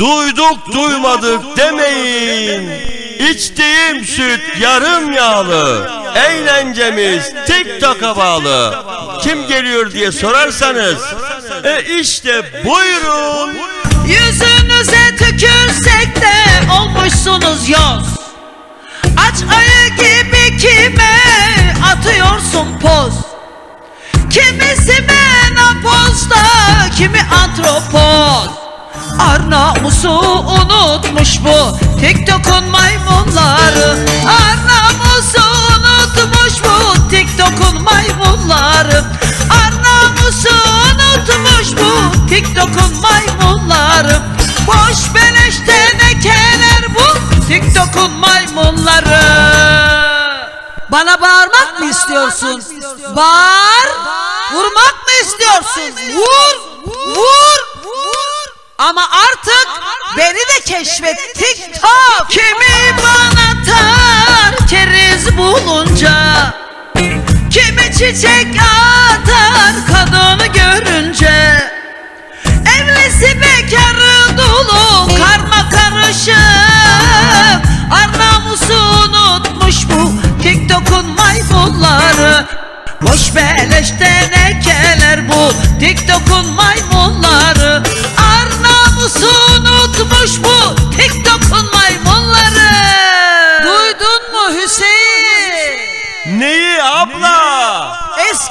Duyduk duymadık demeyin. İçtiğim süt yarım yağlı. Eğlencemiz TikTok'a bağlı. Kim geliyor diye sorarsanız. E işte buyurun. Yüzünüze tükürsek de olmuşsunuz yoz Aç ayı gibi kime atıyorsun poz Kimisi menopozda kimi antropoz Arnamusu unutmuş bu TikTok'un maymunları Arnamusu unutmuş bu TikTok'un maymunları Arnamusu unutmuş bu TikTok'un maymunları Boş beleş tenekeler bu TikTok'un maymunları Bana bağırmak mı istiyorsun? Bağır! Vurmak mı istiyorsun? Vur! Vur! Ama artık beni de keşfet TikTok Kimi bana atar keriz bulunca Kimi çiçek atar kadını görünce. Evlisi bekarı dolu karma karışık. Arnamusu unutmuş bu TikTok'un maymunları. Boş beleş tenekeler bu TikTok'un maymunları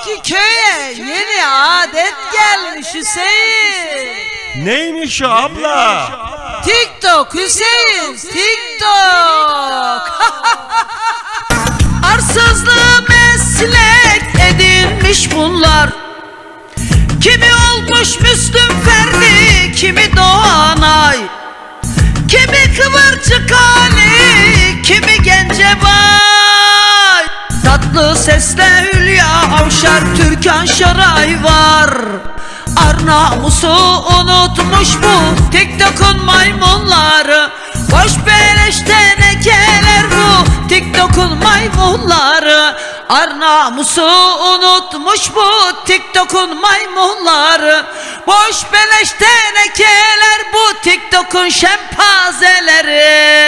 Eski köye yeni adet gelmiş Hüseyin. Neymiş o abla? TikTok Hüseyin TikTok. Arsızlığı meslek edinmiş bunlar. Kimi olmuş Müslüm Ferdi Kimi Doğanay Kimi kıvırcık Ali Kimi Gencebay Tatlı sesle Hülya Avşar Türkan Şaray var. Arnamusu unutmuş bu TikTok'un maymunları. Boş beleş tenekeler bu TikTok'un maymunları. Arnamusu unutmuş bu TikTok'un maymunları. Boş beleş tenekeler bu TikTok'un şempazeleri